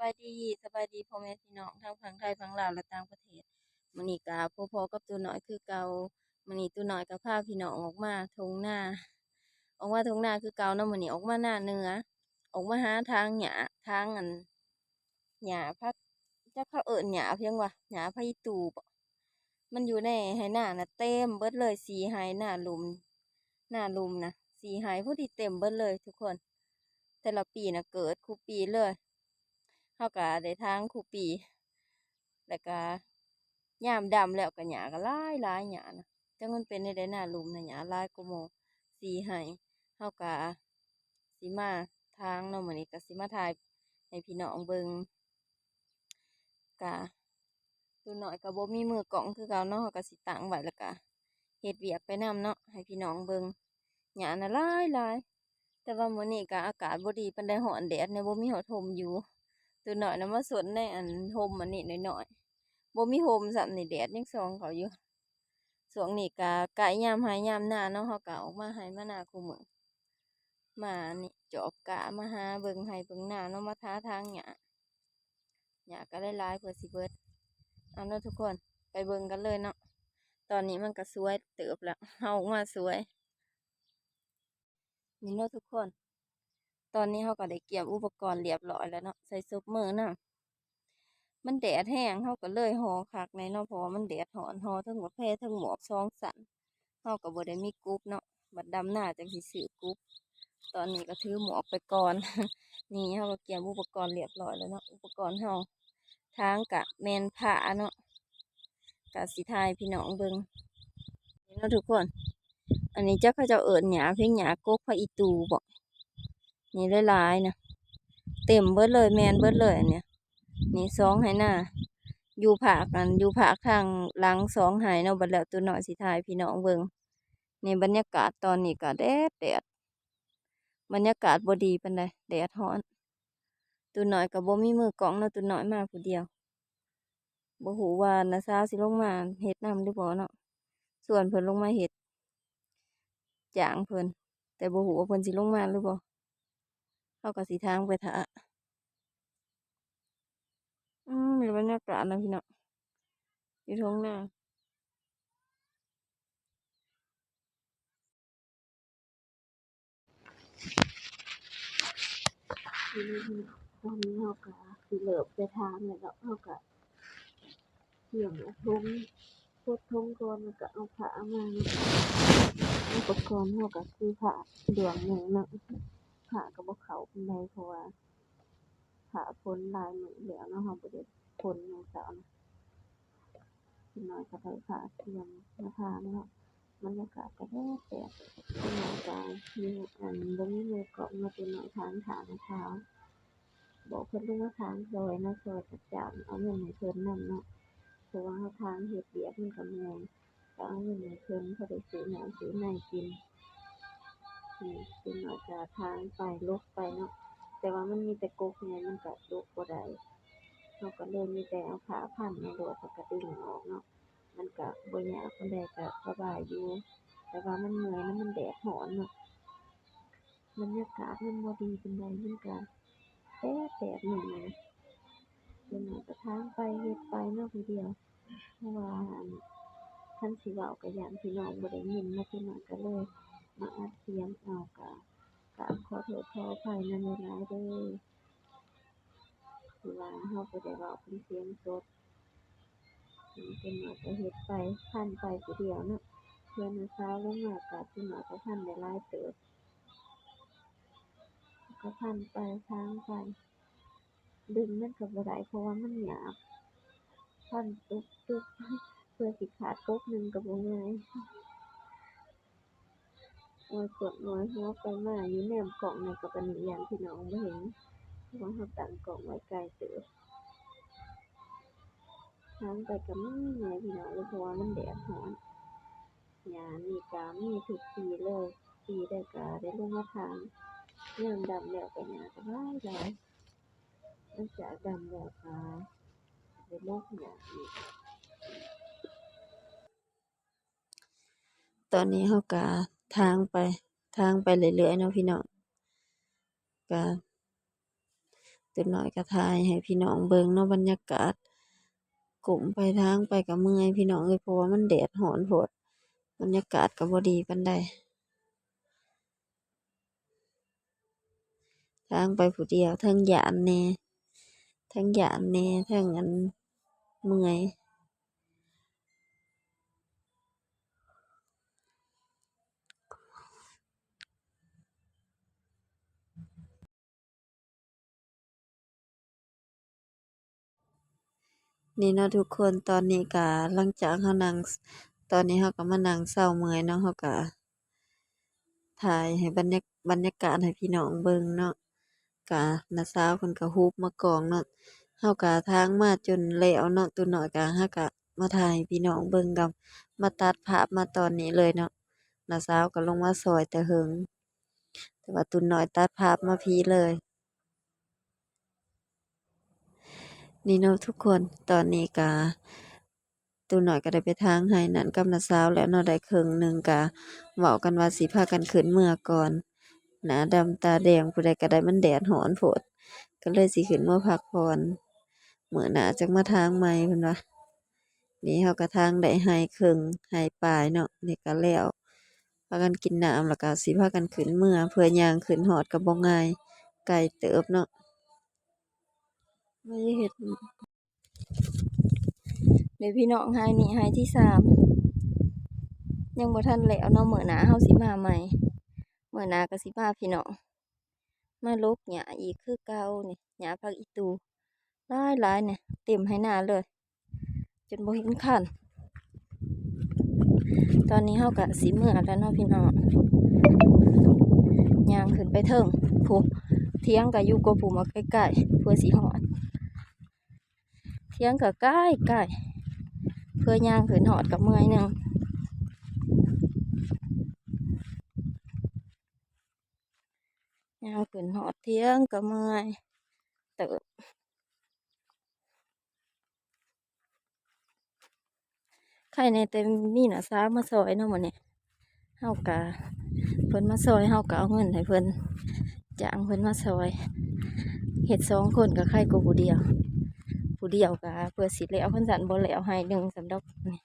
บายดีสบายดีพ่อแม่พี่น้องทั้งฝั่งไทยฝั่งลาวและต่างประเทศมื้อนี้ก็พอๆกับตัวน้อยคือเก่ามื้อนี้ตัวน้อยก็พาพี่น้องออกมาทุ่งนาออกมาทุ่งนาคือเก่าเนาะมื้อนี้ออกมาหน้าเนือออกมาหาทางหญ้าทางอันหญ้าพักจักเขาเอิ้นหญ้าเพียงว่าหญ้าพะอีตูบ่มันอยู่ในไหน้าน่ะเต็มเบิดเลยสี่ไหหน้าหลุม หน้าหลุมนะสี่ไหพอดีเต็มเบิดเลยทุกคน แต่ละปีนะเกิดคุปีเลย เฮาก็ได้ทางคุปี แล้วก็ยามดำแล้วก็หญ้าก็หลายหลายหญ้านะจักมันเป็นจั่งใดหน้าลุมนะหญ้าหลายกว่าหมู่สี่ไร่เฮาก็สิมาทางเนาะมื้อนี้ก็สิมาถ่ายให้พี่น้องเบิ่งก็ตัวน้อยก็บ่มีมือกล้องคือเก่าเนาะเฮาก็สิตั้งไว้แล้วก็เฮ็ดเวียกไปนำเนาะให้พี่น้องเบิ่งหญ้าน่ะหลายหลายแต่ว่ามื้อนี้ก็อากาศบ่ดีปานใดร้อนแดดเนี่ยบ่มีฮอดร่มอยู่ ตัวหน้อยน่ะมาสนในอันร่มอันนี้น้อยๆบ่มีร่มซ้ำนี่แดดยังส่องเขาอยู่ช่วงนี้ก็ใกล้ยามไร่ยามนาเนาะเฮาก็ออกมาไร่มานาคุมื้อมานี่จอบกะมาหาเบิ่งไร่เบิ่งนาเนาะมาท้าทางหญ้าหญ้าก็หลายเพื่อสิเบิดเอาเนาะทุกคนไปเบิ่งกันเลยเนาะตอนนี้มันก็สวยเติบแล้วเฮาออกมาสวยนี่เนาะทุกคน ตอนนี้เฮาก็ได้เตรียมอุปกรณ์เรียบร้อยแล้วเนาะใส่ซุปมือนำมันแดดแรงเฮาก็เลยห่อคักแหน่เนาะเพราะว่ามันแดดร้อนห่อทั้งบักแพทั้งหมวกสองชั้นเฮาก็บ่ได้มีกรุ๊ปเนาะบัดดำหน้าจังสิซื้อกรุ๊ปตอนนี้ก็ถือหมวกไปก่อน นี่เฮาก็เตรียมอุปกรณ์เรียบร้อยแล้วเนาะอุปกรณ์เฮาทางกะแมนผ้าเนาะก็สิถ่ายพี่น้องเบิงนี่เนาะทุกคน อันนี้จักเขาเจ้าเอิ้นหญ้าเพียงหญ้ากกพระอีตูบ่ นี่หลายๆนะเต็มเบิดเลยแมนเบิดเลยอันเนี้ยนี่สองไหหน้าอยู่ผากันอยู่ผากทางหลังสองไหเนาะบัดแล้วตัวน้อยสิทายพี่น้องเบิงนี่บรรยากาศตอนนี้ก็แดดแดดบรรยากาศบดีปานใดแดดร้อนตัวน้อยก็บ่มีมือกล้องเนาะตัวน้อยมาผู้เดียวบ่ฮู้ว่าน้าสาสิลงมาเฮ็ดนำหรือบ่เนาะส่วนเพิ่นลงมาเฮ็ดจางเพิ่นแต่บ่ฮู้ว่าเพิ่นสิลงมาหรือบ่ เขาก็สิทางไปท่าอืมมีบรรยากาศนะพี่น้องอยู่ท้องนาทีนี้พี่น้องตอนนี้เขาก็สิเลิกไปทางเลยแล้วเนาะเขาก็เกี่ยงเอาทงพดทงก่อนแล้วก็เอาผ้ามาอุปกรณ์เขาก็คือผ้าเหลืองหนึ่งเนาะ ผาก็บ่เข้าปานใดเพราะว่าผาพ้นลายมือแล้วเนาะเราบ่ได้พ้นในเสานะพี่น้อยก็ได้ผ้าเทียมมาทาเนาะบรรยากาศก็แดดแดดพี่น้อยก็มีอันบ่มีมือเกาะมาเป็นหน้อยทางทางเช้าบอกเพิ่นลงมาทางซอยนะซอยประจำเอาเงินให้เพิ่นนำเนาะเพราะว่าเฮาทางเฮ็ดเวียกมันก็เมื่อยก็เอาเงินให้เพิ่นพอได้ซื้อน้ำซื้อในกิน นี่พี่น้อยก็ทางไปลกไปเนาะแต่ว่ามันมีแต่กกไงมันก็ลุกบ่ได้เราก็เลยมีแต่เอาผ้าพันมาโดดแล้วก็ดึงออกเนาะมันก็บ่ยากปานใดก็สบายอยู่ แต่ว่ามันเมื่อยแล้วมันแดดร้อนเนาะบรรยากาศมันบ่ดีปานใดมันก็แดดแดดมื้อนี้เพิ่นเอาก็ทางไปเฮ็ดไปเนาะผู้เดียวเพราะว่าอั่นคันสิเว้าก็ย้านพี่น้องบ่ได้ยินเนาะพี่น้องก็เลย มาอัดเสียงเอาก็กราบขอโทษขออภัยนำหลายเด้อที่ว่าเฮาบ่ได้เว้าเป็นเสียงสดเป็นหน่อยก็เฮ็ดไปพันไปผู้เดียวเนาะเพื่อนน้าสาวลงมาก็เป็นหน่อยก็พันได้หลายเติบก็พันไปทางไปดึงมันก็บ่ได้เพราะว่ามันหยาบพันตุ๊บๆเพื่อสิขาดก๊กหนึ่งก็บ่ง่าย โอ้ยปวดหัวหัวไปมาอยู่แนมกล่องในกับอันนี้อย่างพี่น้องบ่เห็นเพราะว่าเราตั้งกล่องไว้ไกลเติบทางไปก็มีแหน่พี่น้องเลยเพราะว่ามันแดดร้อนหญ้านี่ก็มีทุกปีเลยปีใดก็ได้ลงมาทางยามดำแล้วก็หญ้าก็หลายหลยหลังจากดำแล้วก็ได้ลกหญ้าอีกตอนนี้เราก็ ทางไป ทางไปเรื่อยๆเนาะพี่น้องก็ตัวน้อยก็ถ่ายให้พี่น้องเบิ่งเนาะบรรยากาศก้มไปทางไปก็เมื่อยพี่น้องเอ้ยเพราะว่ามันแดดร้อนโพดบรรยากาศก็บ่ดีปานใดทางไปผู้เดียวเทิงหยานแน่เทิงหยานแน่เทิงอันเมื่อย นี่เนาะทุกคนตอนนี้ก็หลังจากเรานั่งตอนนี้เราก็มานั่งเซาเมื่อยเนาะเราก็ถ่ายให้บรรยาบรรยากาศให้พี่น้องเบิ่งเนาะก็น้าสาวเพิ่นก็ฮูบมากองเนาะเราก็ทางมาจนแล้วเนาะตัวน้อยก็เราก็มาถ่ายพี่น้องเบิ่งกับมาตัดภาพมาตอนนี้เลยเนาะน้าสาวก็ลงมาช่วยแต่เหิงแต่ว่าตัวน้อยตัดภาพมาพีเลย นี่เนาะทุกคนตอนนี้ก็ตัวน้อยก็ได้ไปทางให้นั่นกับน้าสาวแล้วเนาะได้ครึ่งหนึ่งก็เว้ากันว่าสิพากันขึ้นเมื่อก่อนหน้าดำตาแดงผู้ใดก็ได้มันแดดร้อนโพดก็เลยสิขึ้นมาพักผ่อนมื้อหน้าจักมาทางใหม่เพิ่นว่านี่เราก็ทางได้ไร่ครึ่งไร่ปลายเนาะนี่ก็แล้วพากันกินน้ำแล้วก็สิพากันขึ้นเมื่อเพื่อย่างขึ้นฮอดก็บ่ง่ายไกลเติบเนาะ ว่าอย่าเฮ็ดนี่พี่น้องไร่นี้ไร่ที่สามยังบ่ทันแล้วเนาะมื้อหน้าเราสิมาใหม่เหมือหน้าก็สิพาพี่น้องมาลกหญ้าอีกคือเก่านี่หญ้าผักอีตูหลายหลายเนี่ยเต็มไร่นาเลย จนบ่เห็นคันตอนนี้เราก็สิเมื่อแล้วเนาะพี่น้องย่างขึ้นไปเทิงพู้นเถียงก็อยู่กว่าผู้มาใกล้ๆเพื่อสิฮอด เถียงก็ใกล้ๆเพื่อย่างขึ้นฮอดก็เมื่อยหนึ่งย่างขึ้นฮอดเถียงก็เมื่อยเติบใครแหน่แต่มีน้าสามาช่วยเนาะมื้อนี้เราก็เพิ่นมาช่วยเราก็เอาเงินให้เพิ่นจ้างเพิ่นมาช่วยเฮ็ดสองคนก็ใครกว่าผู้เดียว ผู้เดียวก็เพื่อสิแล้วเพิ่นซั้นบ่แล้วไร่หนึ่งสำหรับนี่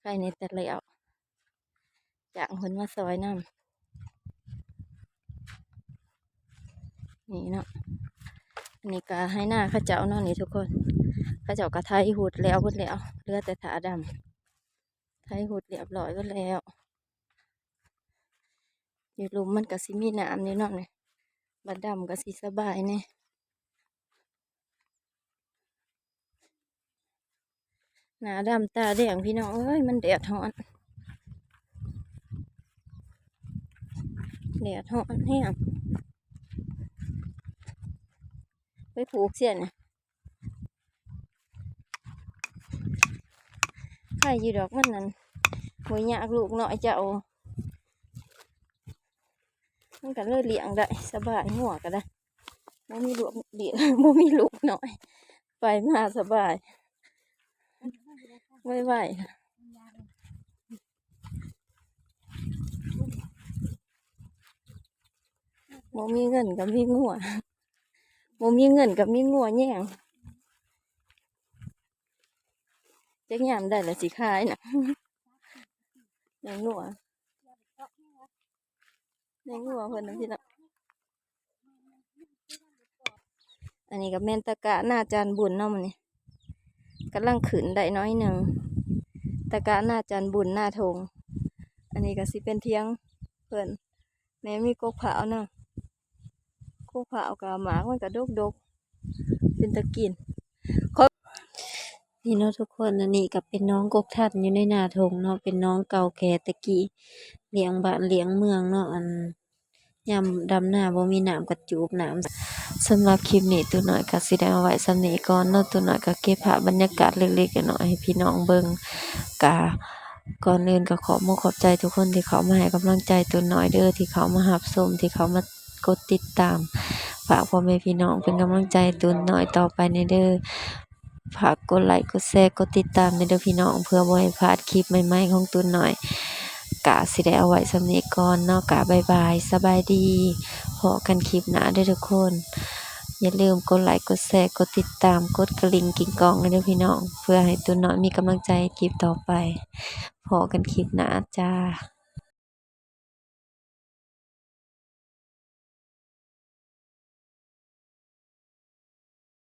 ใครแหน่แต่แล้วจางเพิ่นมาช่วยน้ำนี่เนาะอันนี้ก็ไร่นาเขาเจ้าเนาะนี่ทุกคนเขาเจ้าก็ไถฮุดแล้วเบิดแล้วเลือแต่ถาดำไถฮุดเรียบร้อยเบิดแล้วอยู่ลุมมันก็สิมีน้ำอยู่เนาะนี่บัดดำก็สิสบายแหน่ หน้าดำตาแดงพี่น้องเอ้ยมันแดดร้อนแดดร้อนแรงไปผูกเสียน่ะใครอยู่ดอกมันนั่นหัวยากลูกหน้อยเจ้ามันก็เลยเลี้ยงได้สบายหัวก็ได้บ่มีลูกเลี้ยงบ่มีลูกหน้อย ไปมาสบาย ไวๆค่ะบ่มีเงินก็มีงัวบ่มีเงินก็มีงัวแย่งจักยามได้ล้วสิขายน่ะเลี้ยงงัวเลี้ยงงัวเพิ่นนะพี่น้องอันนี้ก็แม่นตะกะหน้าจานบุญเนาะมื้อนี้ กำลังขึ้นได้น้อยหนึ่งตะกะหน้าจานบุญหน้าทง อันนี้ก็สิเป็นเทียงเพิ่อนแม่มีกกเผาเนาะกกเผาวก็หมามันก็ดกๆเป็นตะกินนี่เนาะทุกคนอันนี้ก็เป็นน้องกกทัดอยู่ในนาทงเนาะเป็นน้องเก่าแก่ตะกี้เลี้ยงบ้านเลี้ยงเมืองเนาะอัน ยามดำนาบ่มีน้ำก็จูบน้ำสำหรับคลิปนี้ตัวน้อยก็สิได้เอาไว้สำนี้ก่อนเนาะตัวน้อยก็เก็บภาพบรรยากาศเล็กๆน้อยให้พี่น้องเบิ่งก็ก่อนอื่นก็ขอบอกขอบใจทุกคนที่เข้ามาให้กำลังใจตัวน้อยเด้อที่เข้ามารับชมที่เข้ามากดติดตามฝากพ่อแม่พี่น้องเป็นกำลังใจตัวน้อยต่อไปในเด้อฝากกดไลค์กดแชร์กดติดตามในเด้อพี่น้องเพื่อบ่ให้พลาดคลิปใหม่ๆของตูนหน่อย กะสิได้เอาไว้สำนี้ก่อนเนาะกะบายบายสบายดีพบกันคลิปหน้าด้วยทุกคน อย่าลืมกดไลค์กดแชร์กดติดตามกดกระลิงกิ่งกองให้เด้อพี่น้อง เพื่อให้ตัวน้อยมีกำลังใจคลิปต่อไปพอกันคลิปหน้าจ้า